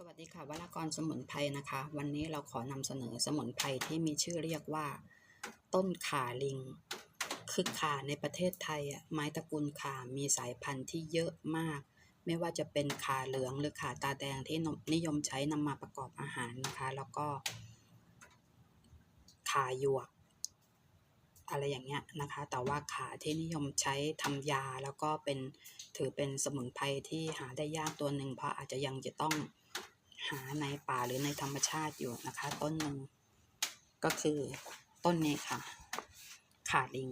สวัสดีค่ะวรากรสมุนไพรนะคะ วันนี้เราขอนำเสนอสมุนไพรที่มีชื่อเรียกว่า ต้นข่าลิง คือข่าในประเทศไทยอะไม้ตระกูลข่ามีสายพันธุ์ที่เยอะมาก ไม่ว่าจะเป็นข่าเหลืองหรือข่าตาแดงที่นิยมใช้นำมาประกอบอาหารนะคะ แล้วก็ข่าหยวก อะไรอย่างเงี้ยนะคะ แต่ว่าขาที่นิยมใช้ทำยาแล้วก็เป็นถือเป็นสมุนไพรที่หาได้ยากตัวหนึ่งเพราะอาจจะยังจะต้อง หาในป่าหรือในธรรมชาติอยู่นะคะ ต้นหนึ่งก็คือต้นนี้ค่ะ ขาลิง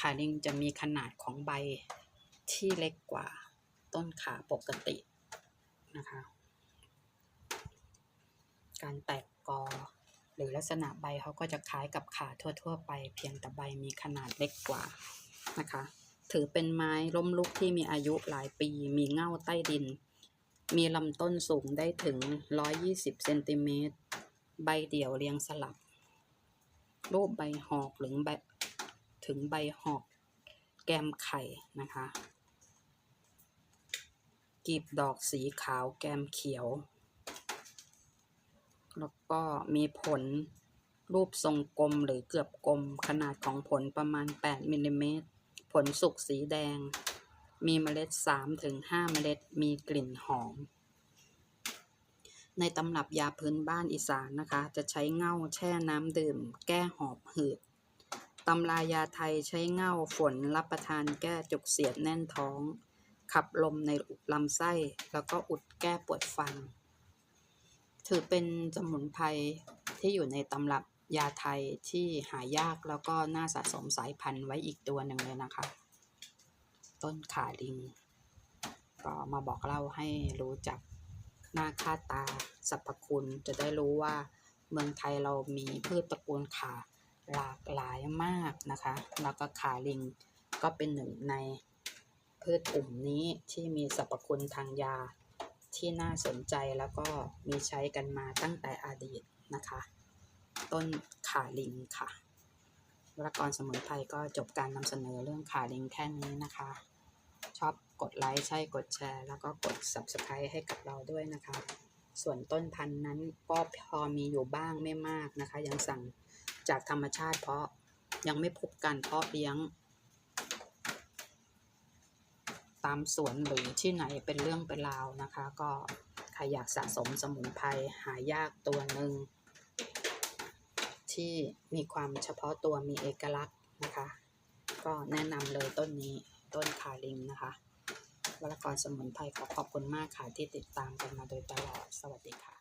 ขาลิงจะมีขนาดของใบที่เล็กกว่าต้นขาปกตินะคะ การแตกกอหรือลักษณะใบเขาก็จะคล้ายกับขาทั่ว ๆ ไป เพียงแต่ใบมีขนาดเล็กกว่านะคะ ถือเป็นไม้ล้มลุกที่มีอายุหลายปี มีเง่าใต้ดิน มีลำต้นสูงได้ถึง 120 เซนติเมตร ใบเดี่ยวเรียงสลับ รูปใบหอกหรือใบถึงใบหอกแกมไข่นะคะ กีบดอกสีขาวแกมเขียว แล้วก็มีผลรูปทรงกลมหรือเกือบกลม ขนาดของผลประมาณ 8มิลลิเมตร ผลสุกสีแดง มีเมล็ด 3-5 เมล็ด มีกลิ่นหอม ในตำรับยาพื้นบ้านอีสานนะคะ จะใช้เง่าแช่น้ำดื่ม แก้หอบหืดตำรายาไทยใช้เง่าฝนรับประทานแก้จุกเสียดแน่นท้อง ขับลมในลำไส้ แล้วก็อุดแก้ปวดฟัน ถือเป็นสมุนไพรที่อยู่ในตำรับยาไทยที่หายากแล้วก็น่าสะสมสายพันธุ์ไว้อีกตัวหนึ่งเลยนะคะ ต้นขาลิง ก็มาบอกเล่าให้รู้จักหน้าค่าตาสรรพคุณจะได้รู้ว่าเมืองไทยเรามีพืชตระกูลขาหลากหลายมากนะคะ แล้วก็ขาลิงก็เป็นหนึ่งในพืชกลุ่มนี้ที่มีสรรพคุณทางยาที่น่าสนใจแล้วก็มีใช้กันมาตั้งแต่อดีตนะคะ ต้นขาลิงค่ะ วรกรสมุนไพรก็จบการนำเสนอเรื่องขาลิงแค่นี้นะคะ ชอบกดไลค์ใช่กดแชร์ แล้วก็กด subscribe ให้กับเราด้วยนะคะ ส่วนต้นพันธุ์นั้นก็พอมีอยู่บ้างไม่มากนะคะ ยังสั่งจากธรรมชาติเพราะยังไม่พบการเพาะเลี้ยง ตามสวนหรือที่ไหนเป็นเรื่องเป็นราวนะคะ ก็ใครอยากสะสมสมุนไพรหายากตัวหนึ่ง ที่มีความเฉพาะตัวมีเอกลักษณ์นะคะ ก็แนะนำเลยต้นนี้ต้นขาลิงนะคะวรกรสมุนไพรขอขอบคุณมากค่ะที่ติดตามกันมาโดยตลอด สวัสดีค่ะ